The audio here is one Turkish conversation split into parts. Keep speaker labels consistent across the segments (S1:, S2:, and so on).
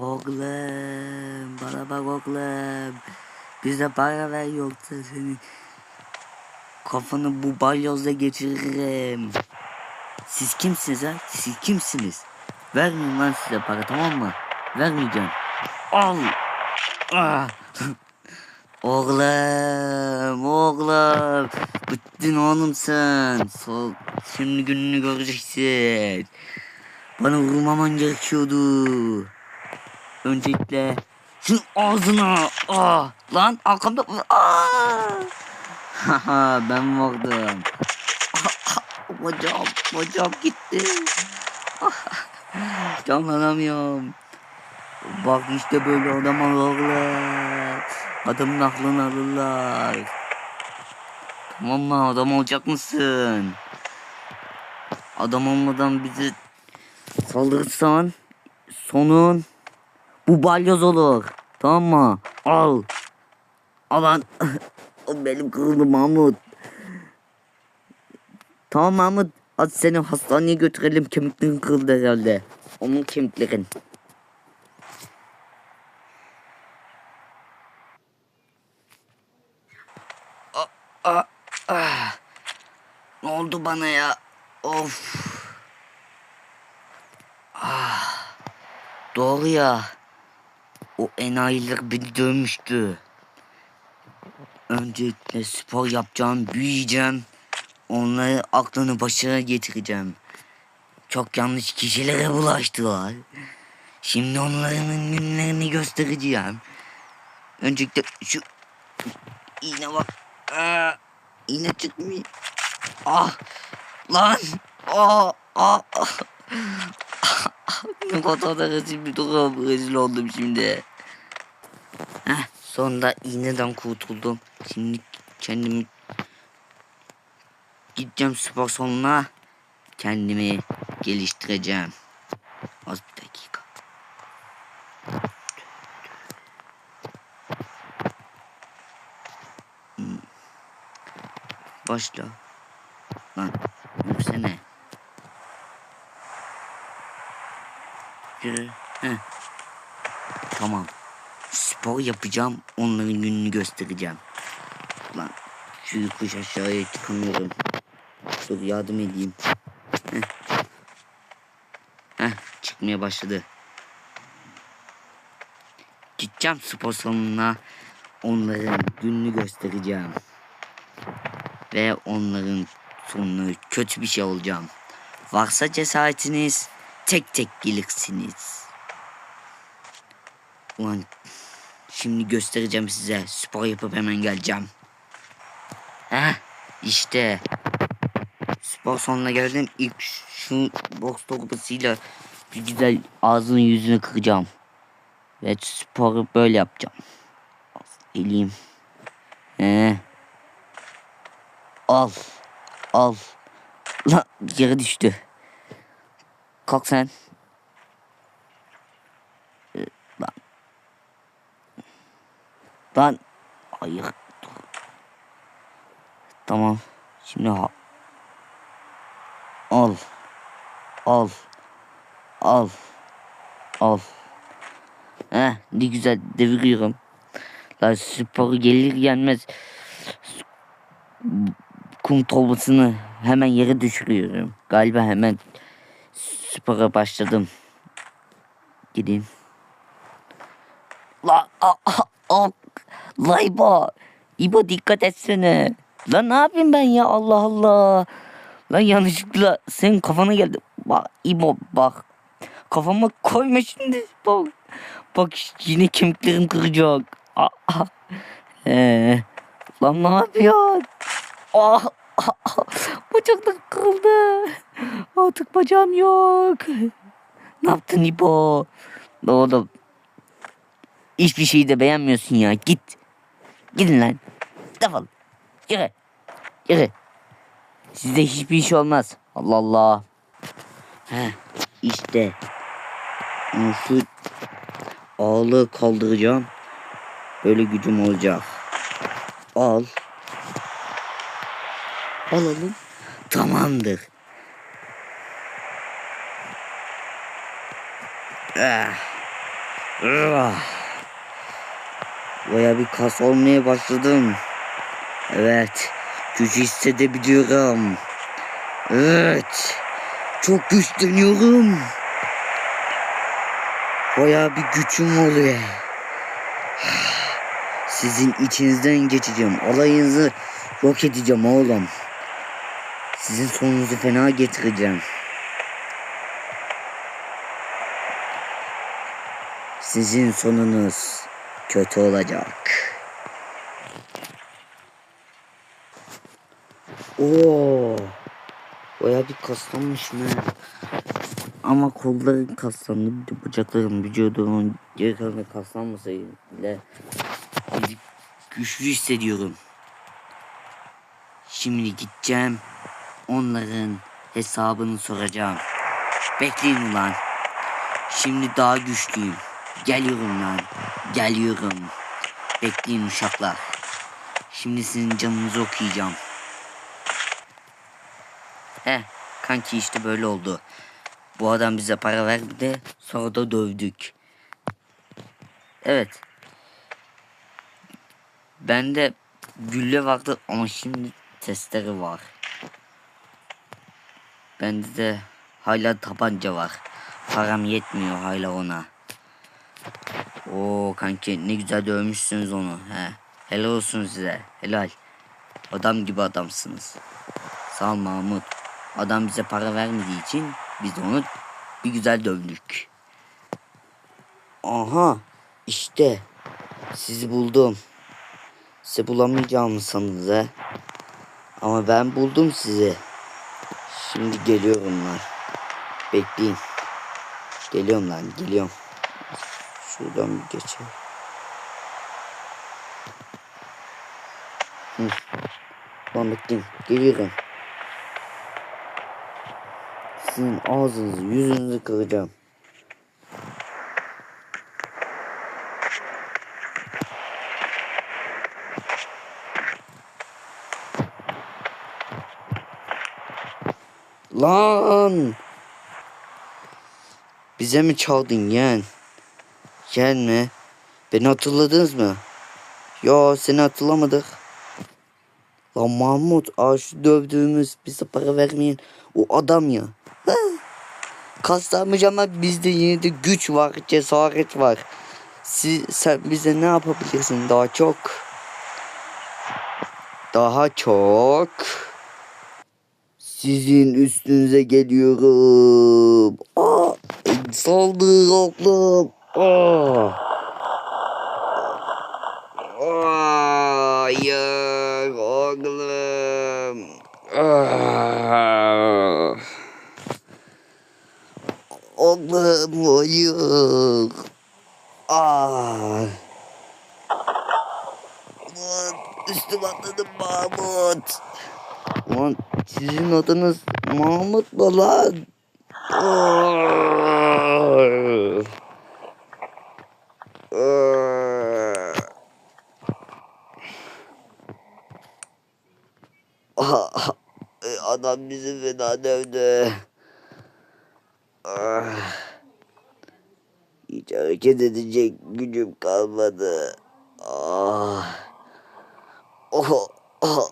S1: Oğlum bana bak oğlum. Bize para ver yoksa seni kafanı bu balyozla geçiririm. Siz kimsiniz ha? Siz kimsiniz? Vermeyeyim lan size para tamam mı? Vermeyeceğim. Al. Ah. oğlum, oğlum. Bittin oğlum sen. Sol. Şimdi gününü göreceksin. Bana vurmaman gerekiyordu. Öncelikle şunun ağzına. Ah, lan arkamda. Ah. Haha ben vurdum. Bacağım, bacağım gitti. Canlanamıyorum. Bak işte böyle adam alırlar. Adamın aklını alırlar. Tamam mı adam olacak mısın? Adam olmadan bizi saldırırsan sonun bu balyoz olur. Tamam mı? Al. Alan. Benim kırıldı Mahmut. Tamam Mahmut. Hadi seni hastaneye götürelim. Kemiklerin kırıldı herhalde. Onun kemiklerin. Ah, ah, ah. Ne oldu bana ya? Of. Ah. Doğru ya. O enayiler beni dövmüştü. Öncelikle spor yapacağım, büyüyeceğim. Onları aklını başına getireceğim. Çok yanlış kişilere bulaştılar. Şimdi onların günlerini göstereceğim. Öncelikle şu iğne bak. Aa, iğne çıkmıyor. Ah lan. Ah, ah, ah. ne kadar da rezil bir durum. Rezil oldum şimdi. Heh, sonunda iğneden kurtuldum. Şimdi kendimi gideceğim spor salonuna. Kendimi geliştireceğim. Az bir dakika. Hmm. Başla. Lan yürüsene. Yürü. Heh. Tamam. Spor yapacağım. Onların gününü göstereceğim. Lan şu yokuş aşağıya çıkamıyorum. Dur yardım edeyim. Heh. Heh, çıkmaya başladı. Gideceğim spor salonuna. Onların gününü göstereceğim. Ve onların sonu kötü bir şey olacağım. Varsa cesaretiniz tek tek gelirsiniz. Ulan şimdi göstereceğim size. Spor yapıp hemen geleceğim. Heh işte. Spor sonuna geldim. İlk şu boks torbasıyla bir güzel ağzını yüzünü kıracağım. Ve sporu böyle yapacağım. Eleyim. Ee. Al. Al. Lan yere düştü. Kalk sen. Ee, Lan. Lan. Hayır. Tamam. Şimdi ha. Al. Al. Al. Al. Heh, ne güzel deviriyorum. La sporu gelir gelmez kum torbasını hemen yere düşürüyorum. Galiba hemen spora başladım. Gideyim. La a, a, a, la İbo. İbo dikkat etsene. La ne yapayım ben ya Allah Allah. Lan yanlışlıkla senin kafana geldi. Bak İbo bak. Kafama koyma şimdi. Bak. Bak yine kemiklerim kıracak. Ah. Ee, lan ne yapıyorsun? Ah, ah, ah. Kırıldı. Artık bacağım yok. Ne yaptın İbo? Oğlum. Hiçbir şeyi de beğenmiyorsun ya. Git. Gidin lan. Defol. Yürü. Yürü. Size hiçbir iş olmaz. Allah Allah. Heh, işte. Şu ağırlığı kaldıracağım. Böyle gücüm olacak. Al. Alalım. Tamamdır. Ah. Ah. Baya bir kas olmaya başladım. Evet. Gücü hissedebiliyorum. Evet. Çok güçleniyorum. Baya bir gücüm oluyor. Sizin içinizden geçeceğim. Alayınızı yok edeceğim oğlum. Sizin sonunuzu fena getireceğim. Sizin sonunuz kötü olacak. Oo. Baya bir kaslanmış mı? Ama kolların kaslandı, bacaklarım, vücudumun geri kalanı kaslanmasaydı bile güçlü hissediyorum. Şimdi gideceğim, onların hesabını soracağım. Bekleyin ulan. Şimdi daha güçlüyüm. Geliyorum lan. Geliyorum. Bekleyin uşaklar. Şimdi sizin canınızı okuyacağım. He, kanki işte böyle oldu. Bu adam bize para verdi sonra da dövdük. Evet. Bende gülle vardı ama şimdi testleri var. Bende de hala tabanca var. Param yetmiyor hala ona. Oo kanki ne güzel dövmüşsünüz onu. He. Helal olsun size. Helal. Adam gibi adamsınız. Sağ ol Mahmut. Adam bize para vermediği için biz onu bir güzel dövdük. Aha işte sizi buldum. Sizi bulamayacağımı sandınız he. Ama ben buldum sizi. Şimdi geliyorum lan. Bekleyin. Geliyorum lan geliyorum. Şuradan bir geçelim. Hı. Lan bekleyin. Geliyorum. Sizin ağzınızı yüzünüzü kıracağım. Lan! Bize mi çaldın yeğen? Yeğen mi? Beni hatırladınız mı? Yo seni hatırlamadık. Lan Mahmut şu dövdüğümüz bize para vermeyen o adam ya. Kaslanmış ama bizde yine de güç var, cesaret var. Siz, sen bize ne yapabilirsin daha çok? Daha çok. Sizin üstünüze geliyorum. Aa, saldır oğlum. Aa. Hayır oğlum. Ah. Oğlum hayır. Ah. Lan üstüme atladım Mahmut. Lan sizin adınız Mahmut mu lan? Ah. Ah, Adam bizi fena dövdü. Ah. Hiç hareket edecek gücüm kalmadı. Ah. Oh, oh.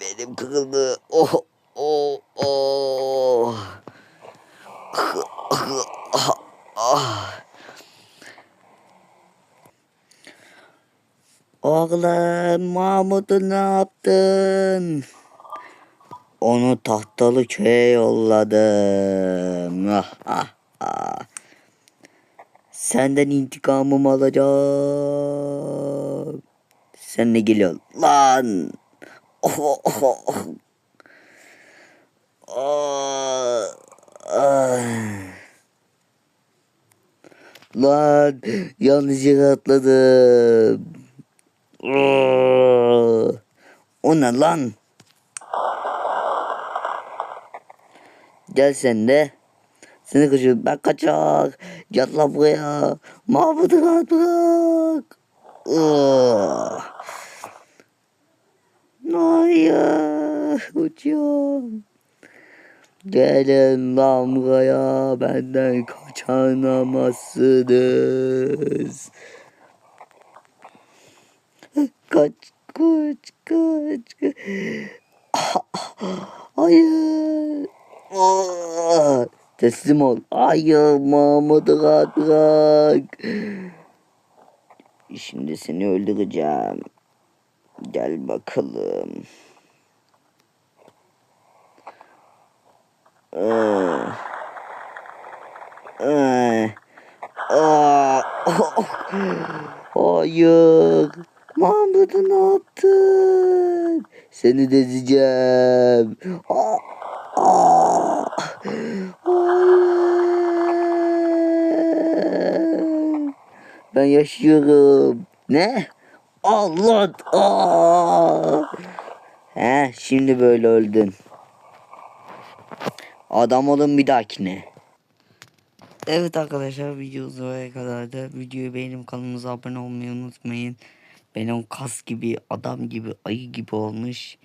S1: Benim kırıldı. Oh, oh, oh. Ah, ah. Oğlum Mahmut'u ne yaptın? Onu tahtalı köye yolladım. Ah, ah, ah. Senden intikamımı alacağım. Sen ne geliyorsun lan? Oh, oh, oh. Ah, ah. Lan yanlışlıkla atladım. Aa, O ne lan? Gel sen de. Seni kaçır. Ben kaçak. Gel lan buraya. Mahmut'u rahat bırak. Aa. Hayır. Uçuyorum. Gelin lan buraya benden kaçamazsınız. Kaç kaç kaç. kaç. Hayır. Aa, Teslim ol. Hayır Mahmut'u rahat. Şimdi seni öldüreceğim. Gel bakalım. Ah. Ah. Ah. Hayır. Mahmut'u ne yaptın? Seni de ezeceğim. Ah. Ah. Hayır. Ben yaşıyorum. Ne? Allah! Aa! He, şimdi böyle öldün. Adam olun bir dahakine. Evet arkadaşlar videomuz buraya kadar da videoyu beğenip kanalımıza abone olmayı unutmayın. Benim kas gibi adam gibi ayı gibi olmuş.